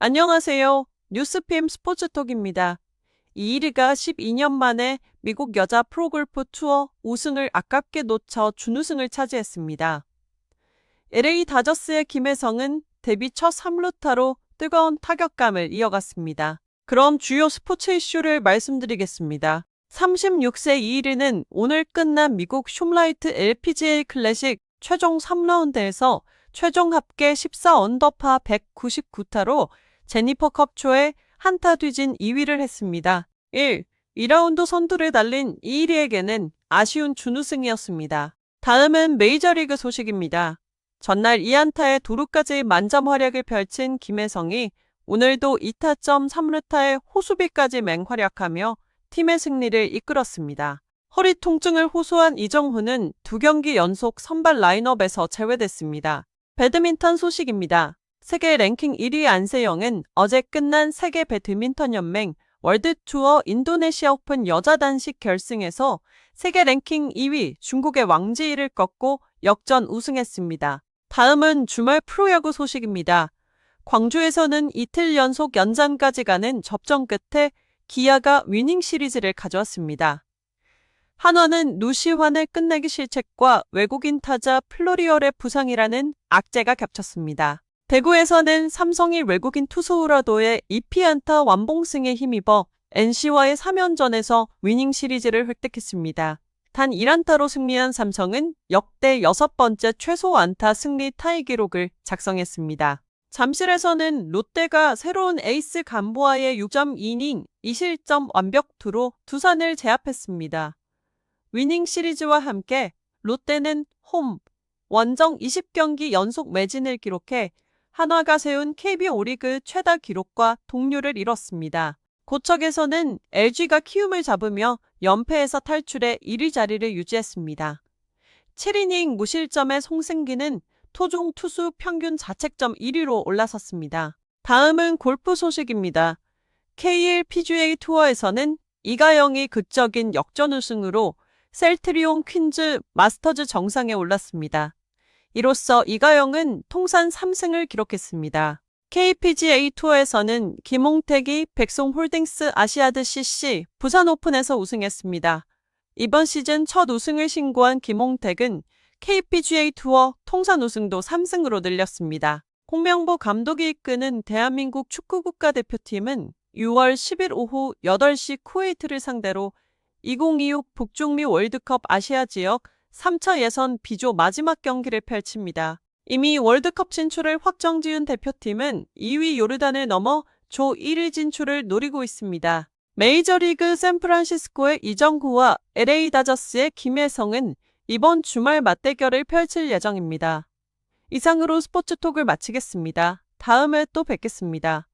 안녕하세요. 뉴스핌 스포츠톡입니다. 이일이가 12년 만에 미국 여자 프로골프 투어 우승을 아깝게 놓쳐 준우승을 차지했습니다. LA 다저스의 김혜성은 데뷔 첫 3루타로 뜨거운 타격감을 이어갔습니다. 그럼 주요 스포츠 이슈를 말씀드리겠습니다. 36세 이일이는 오늘 끝난 미국 숀라이트 LPGA 클래식 최종 3라운드에서 최종 합계 14 언더파 199타로 제니퍼 컵초의 한타 뒤진 2위를 했습니다. 1. 2라운드 선두를 달린 이일이에게는 아쉬운 준우승이었습니다. 다음은 메이저리그 소식입니다. 전날 2안타의 도루까지 만점 활약을 펼친 김혜성이 오늘도 2타점 3루타의 호수비까지 맹활약하며 팀의 승리를 이끌었습니다. 허리 통증을 호소한 이정훈은 두 경기 연속 선발 라인업에서 제외됐습니다. 배드민턴 소식입니다. 세계 랭킹 1위 안세영은 어제 끝난 세계 배드민턴 연맹 월드 투어 인도네시아 오픈 여자 단식 결승에서 세계 랭킹 2위 중국의 왕지이를 꺾고 역전 우승했습니다. 다음은 주말 프로야구 소식입니다. 광주에서는 이틀 연속 연장까지 가는 접전 끝에 기아가 위닝 시리즈를 가져왔습니다. 한화는 누시환의 끝내기 실책과 외국인 타자 플로리얼의 부상이라는 악재가 겹쳤습니다. 대구에서는 삼성이 외국인 투수 우라도의 2피안타 완봉승에 힘입어 NC와의 3연전에서 위닝 시리즈를 획득했습니다. 단 1안타로 승리한 삼성은 역대 여섯 번째 최소 안타 승리 타이 기록을 작성했습니다. 잠실에서는 롯데가 새로운 에이스 간보아의 6.2이닝 2실점 완벽투로 두산을 제압했습니다. 위닝 시리즈와 함께 롯데는 홈, 원정 20경기 연속 매진을 기록해 한화가 세운 KBO 리그 최다 기록과 동률을 이뤘습니다. 고척에서는 LG가 키움을 잡으며 연패에서 탈출해 1위 자리를 유지했습니다. 7이닝 무실점의 송승기는 토종 투수 평균 자책점 1위로 올라섰습니다. 다음은 골프 소식입니다. K1 PGA 투어에서는 이가영이 극적인 역전 우승으로 셀트리온 퀸즈 마스터즈 정상에 올랐습니다. 이로써 이가영은 통산 3승을 기록했습니다. KPGA 투어에서는 김홍택이 백송홀딩스 아시아드 CC 부산 오픈에서 우승했습니다. 이번 시즌 첫 우승을 신고한 김홍택은 KPGA 투어 통산 우승도 3승으로 늘렸습니다. 홍명보 감독이 이끄는 대한민국 축구 국가대표팀은 6월 10일 오후 8시 쿠웨이트를 상대로 2026 북중미 월드컵 아시아 지역 3차 예선 B조 마지막 경기를 펼칩니다. 이미 월드컵 진출을 확정 지은 대표팀은 2위 요르단을 넘어 조 1위 진출을 노리고 있습니다. 메이저리그 샌프란시스코의 이정후와 LA 다저스의 김혜성은 이번 주말 맞대결을 펼칠 예정입니다. 이상으로 스포츠톡을 마치겠습니다. 다음에 또 뵙겠습니다.